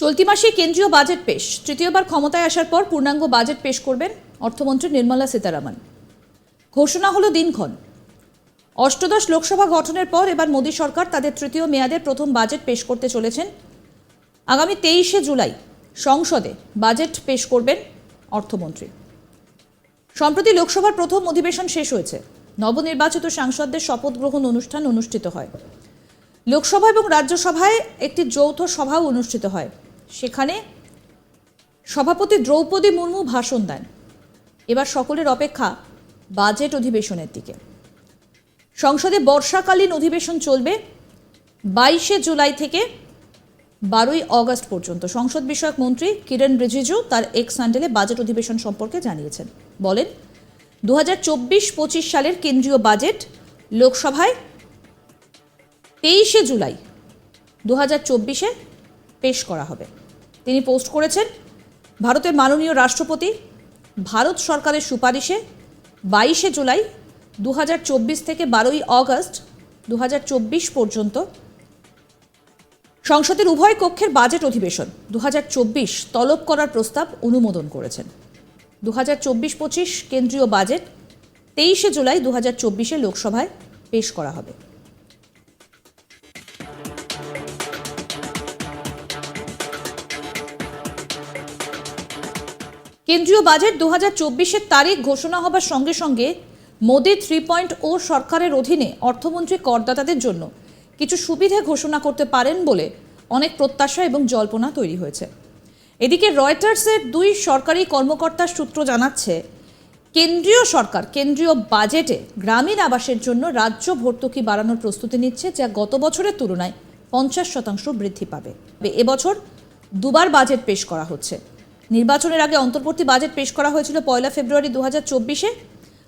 চলতি মাসে কেন্দ্রীয় বাজেট পেশ। তৃতীয়বার ক্ষমতায় আসার পর পূর্ণাঙ্গ বাজেট পেশ করবেন অর্থমন্ত্রী নির্মলা সীতারামন। ঘোষণা হলো দিনক্ষণ। অষ্টদশ লোকসভা গঠনের পর এবার মোদী সরকার তাদের তৃতীয় মেয়াদের প্রথম বাজেট পেশ করতে চলেছেন। আগামী তেইশে জুলাই সংসদে বাজেট পেশ করবেন অর্থমন্ত্রী। সম্প্রতি লোকসভার প্রথম অধিবেশন শেষ হয়েছে। নবনির্বাচিত সাংসদদের শপথ গ্রহণ অনুষ্ঠান অনুষ্ঠিত হয়। লোকসভা এবং রাজ্যসভায় একটি যৌথ সভাও অনুষ্ঠিত হয়। সেখানে সভাপতি দ্রৌপদী মুর্মু ভাষণ দেন। এবার সকলের অপেক্ষা বাজেট অধিবেশনের দিকে। সংসদে বর্ষাকালীন অধিবেশন চলবে বাইশে জুলাই থেকে বারোই অগস্ট পর্যন্ত। সংসদ বিষয়ক মন্ত্রী কিরণ রিজিজু তার এক্স হ্যান্ডেলে বাজেট অধিবেশন সম্পর্কে জানিয়েছেন। বলেন, দু হাজার সালের কেন্দ্রীয় বাজেট লোকসভায় তেইশে জুলাই দু হাজার চব্বিশে পেশ করা হবে। তিনি পোস্ট করেছেন, ভারতের মাননীয় রাষ্ট্রপতি, ভারত সরকারের সুপারিশে বাইশে জুলাই দু হাজার চব্বিশ থেকে বারোই অগস্ট দু হাজার চব্বিশ পর্যন্ত সংসদের উভয় কক্ষের বাজেট অধিবেশন দু হাজার চব্বিশ তলব করার প্রস্তাব অনুমোদন করেছেন। দু হাজার চব্বিশ পঁচিশ কেন্দ্রীয় বাজেট তেইশে জুলাই দু হাজার লোকসভায় পেশ করা হবে। কেন্দ্রীয় বাজেট দু হাজার তারিখ ঘোষণা হবার সঙ্গে সঙ্গে মোদি থ্রি পয়েন্ট ও সরকারের অধীনে অর্থমন্ত্রী করদাতাদের জন্য কিছু সুবিধে ঘোষণা করতে পারেন বলে অনেক প্রত্যাশা এবং জল্পনা তৈরি হয়েছে। এদিকে রয়টার্সের দুই সরকারি কর্মকর্তার সূত্র জানাচ্ছে, কেন্দ্রীয় সরকার, কেন্দ্রীয় বাজেটে গ্রামীণ আবাসের জন্য রাজ্য ভর্তুকি বাড়ানোর প্রস্তুতি নিচ্ছে, যা গত বছরের তুলনায় পঞ্চাশ শতাংশ বৃদ্ধি পাবে। এবছর দুবার বাজেট পেশ করা হচ্ছে। নির্বাচনের আগে অন্তর্বর্তী বাজেট পেশ করা হয়েছিল পয়লা ফেব্রুয়ারি দু চব্বিশে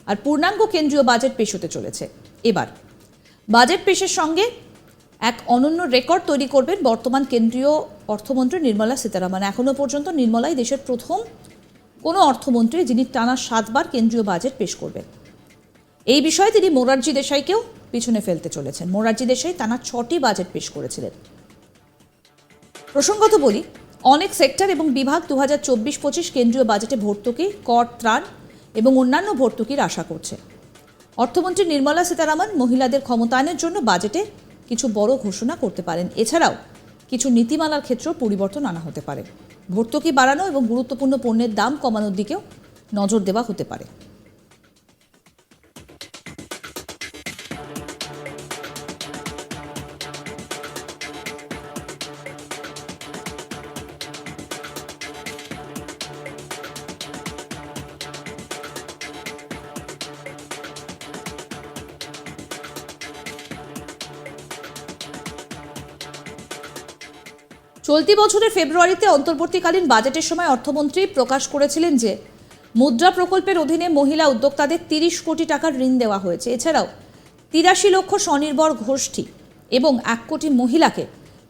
আর পূর্ণাঙ্গ কেন্দ্রীয় বাজেট পেশ হতে চলেছে। এবার, বাজেট পেশের সঙ্গে এক অনন্য রেকর্ড তৈরি করবেন বর্তমান কেন্দ্রীয় অর্থমন্ত্রী নির্মলা সীতারামন। এখনও পর্যন্ত নির্মলাই দেশের প্রথম কোনো অর্থমন্ত্রী যিনি টানা সাতবার কেন্দ্রীয় বাজেট পেশ করবেন। এই বিষয়ে তিনি মোরারজি দেশাইকেও পিছনে ফেলতে চলেছেন। মোরারজি দেশাই টানা ছটি বাজেট পেশ করেছিলেন। প্রসঙ্গত বলি অনেক সেক্টর এবং বিভাগ দু হাজার চব্বিশ পঁচিশ কেন্দ্রীয় বাজেটে ভর্তুকি, কর ত্রাণ এবং অন্যান্য ভর্তুকির আশা করছে। অর্থমন্ত্রী নির্মলা সীতারামন মহিলাদের ক্ষমতায়নের জন্য বাজেটে কিছু বড় ঘোষণা করতে পারেন। এছাড়াও কিছু নীতিমালার ক্ষেত্রেও পরিবর্তন আনা হতে পারে। ভর্তুকি বাড়ানো এবং গুরুত্বপূর্ণ পণ্যের দাম কমানোর দিকেও নজর দেওয়া হতে পারে। চলতি বছরের ফেব্রুয়ারিতে অন্তর্বর্তীকালীন বাজেটের সময় অর্থমন্ত্রী প্রকাশ করেছিলেন যে, মুদ্রা প্রকল্পের অধীনে মহিলা উদ্যোক্তাদের তিরিশ কোটি টাকার ঋণ দেওয়া হয়েছে। এছাড়াও, তিরাশি লক্ষ স্বনির্ভর গোষ্ঠী এবং এক কোটি মহিলাকে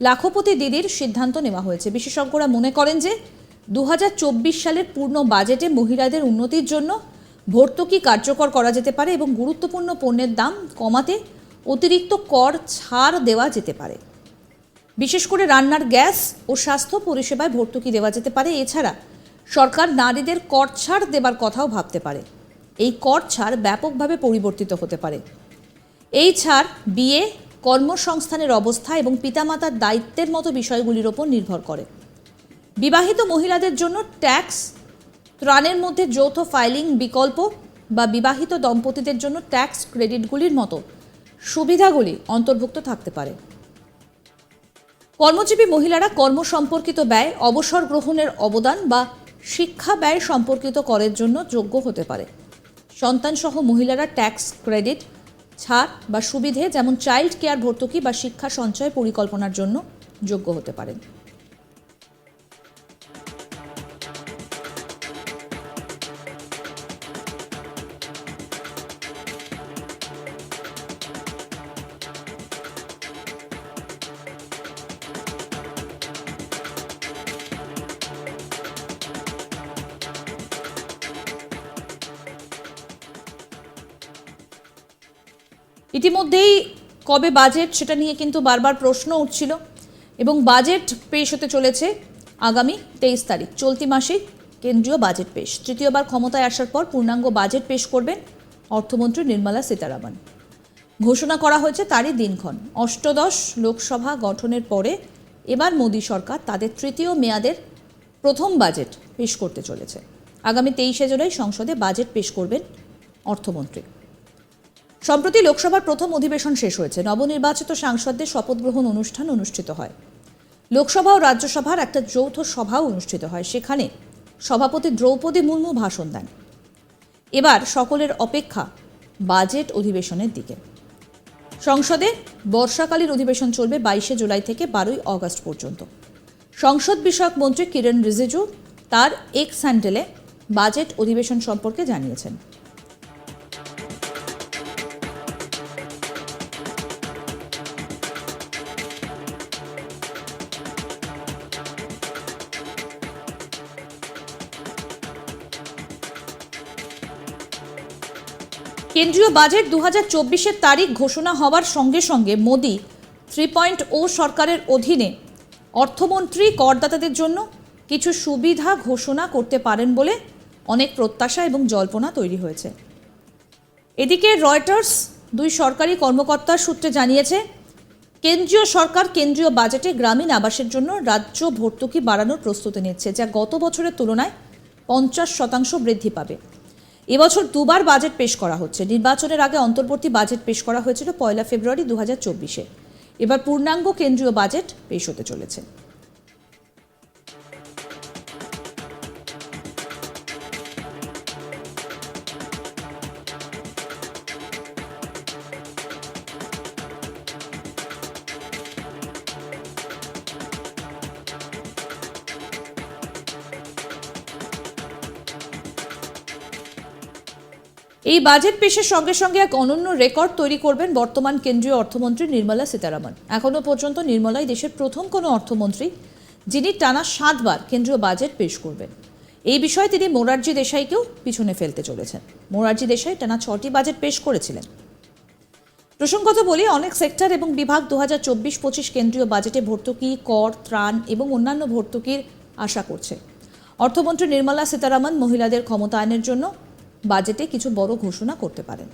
লাখপতি দিদির সিদ্ধান্ত নেওয়া হয়েছে। বিশেষজ্ঞরা মনে করেন যে দু হাজার চব্বিশ সালের পূর্ণ বাজেটে মহিলাদের উন্নতির জন্য ভর্তুকি কার্যকর করা যেতে পারে এবং গুরুত্বপূর্ণ পণ্যের দাম কমাতে অতিরিক্ত কর ছাড় দেওয়া যেতে পারে। বিশেষ করে রান্নার গ্যাস ও স্বাস্থ্য পরিষেবায় ভর্তুকি দেওয়া যেতে পারে। এছাড়া সরকার নারীদের কর ছাড় দেবার কথাও ভাবতে পারে। এই কর ছাড় ব্যাপকভাবে পরিবর্তিত হতে পারে। এই ছাড় বিয়ে, কর্মসংস্থানের অবস্থা এবং পিতামাতার দায়িত্বের মতো বিষয়গুলির ওপর নির্ভর করে। বিবাহিত মহিলাদের জন্য ট্যাক্স, ত্রাণের মধ্যে যৌথ ফাইলিং বিকল্প বা বিবাহিত দম্পতিদের জন্য ট্যাক্স ক্রেডিটগুলির মতো সুবিধাগুলি অন্তর্ভুক্ত থাকতে পারে। কর্মজীবী মহিলারা কর্ম সম্পর্কিত ব্যয়, অবসর গ্রহণের অবদান বা শিক্ষা ব্যয় সম্পর্কিত করের জন্য যোগ্য হতে পারে। সন্তানসহ মহিলারা ট্যাক্স, ক্রেডিট, ছাড় বা সুবিধে, যেমন চাইল্ড কেয়ার, ভর্তুকি বা শিক্ষা সঞ্চয় পরিকল্পনার জন্য যোগ্য হতে পারেন। ইতিমধ্যেই কবে বাজেট সেটা নিয়ে কিন্তু বারবার প্রশ্ন উঠছিল এবং বাজেট পেশ হতে চলেছে আগামী তেইশ তারিখ। চলতি মাসেই কেন্দ্রীয় বাজেট পেশ। তৃতীয়বার ক্ষমতায় আসার পর পূর্ণাঙ্গ বাজেট পেশ করবেন অর্থমন্ত্রী নির্মলা সীতারামন। ঘোষণা করা হয়েছে তারই দিনক্ষণ। অষ্টদশ লোকসভা গঠনের পরে এবার মোদী সরকার তাদের তৃতীয় মেয়াদের প্রথম বাজেট পেশ করতে চলেছে। আগামী তেইশে জুলাই সংসদে বাজেট পেশ করবেন অর্থমন্ত্রী। সম্প্রতি লোকসভার প্রথম অধিবেশন শেষ হয়েছে। নবনির্বাচিত সাংসদদের শপথ গ্রহণ অনুষ্ঠান অনুষ্ঠিত হয়। লোকসভা ও রাজ্যসভার একটা যৌথ সভাও অনুষ্ঠিত হয়। সেখানে সভাপতি দ্রৌপদী মুর্মু ভাষণ দেন। এবার সকলের অপেক্ষা বাজেট অধিবেশনের দিকে। সংসদে বর্ষাকালীন অধিবেশন চলবে বাইশে জুলাই থেকে বারোই অগস্ট পর্যন্ত। সংসদ বিষয়ক মন্ত্রী কিরণ রিজিজু তার এক্স হ্যান্ডেলে বাজেট অধিবেশন সম্পর্কে জানিয়েছেন। কেন্দ্রীয় বাজেট দু হাজার তারিখ ঘোষণা হওয়ার সঙ্গে সঙ্গে মোদি থ্রি পয়েন্ট ও সরকারের অধীনে অর্থমন্ত্রী করদাতাদের জন্য কিছু সুবিধা ঘোষণা করতে পারেন বলে অনেক প্রত্যাশা এবং জল্পনা তৈরি হয়েছে। এদিকে রয়টার্স দুই সরকারি কর্মকর্তার সূত্রে জানিয়েছে, কেন্দ্রীয় সরকার কেন্দ্রীয় বাজেটে গ্রামীণ আবাসের জন্য রাজ্য ভর্তুকি বাড়ানোর প্রস্তুতি নিচ্ছে, যা গত বছরের তুলনায় পঞ্চাশ শতাংশ বৃদ্ধি পাবে। এবছর দুবার বাজেট পেশ করা হচ্ছে। নির্বাচনের আগে অন্তর্বর্তী বাজেট পেশ করা হয়েছিল পয়লা ফেব্রুয়ারি দু চব্বিশে। এবার পূর্ণাঙ্গ কেন্দ্রীয় বাজেট পেশ হতে চলেছে। এই বাজেট পেশের সঙ্গে সঙ্গে এক অনন্য রেকর্ড তৈরি করবেন বর্তমান কেন্দ্রীয় অর্থমন্ত্রী নির্মলা সীতারামন। এখনও পর্যন্ত নির্মলাই দেশের প্রথম কোনো অর্থমন্ত্রী, যিনি টানা সাতবার কেন্দ্রীয় বাজেট পেশ করবেন। এই বিষয়ে তিনি মোরারজি দেশাইকেও পিছনে ফেলতে চলেছেন। মোরারজি দেশাই টানা ছটি বাজেট পেশ করেছিলেন। প্রসঙ্গত বলি, অনেক সেক্টর এবং বিভাগ দু হাজার চব্বিশ পঁচিশ কেন্দ্রীয় বাজেটে ভর্তুকি, কর, ত্রাণ এবং অন্যান্য ভর্তুকির আশা করছে। অর্থমন্ত্রী নির্মলা সীতারামন মহিলাদের ক্ষমতায়নের জন্য বাজেটে কিছু বড় ঘোষণা করতে পারেন।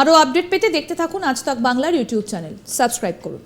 আরও আপডেট পেতে দেখতে থাকুন আজ তাক বাংলার ইউটিউব চ্যানেল। সাবস্ক্রাইব করুন।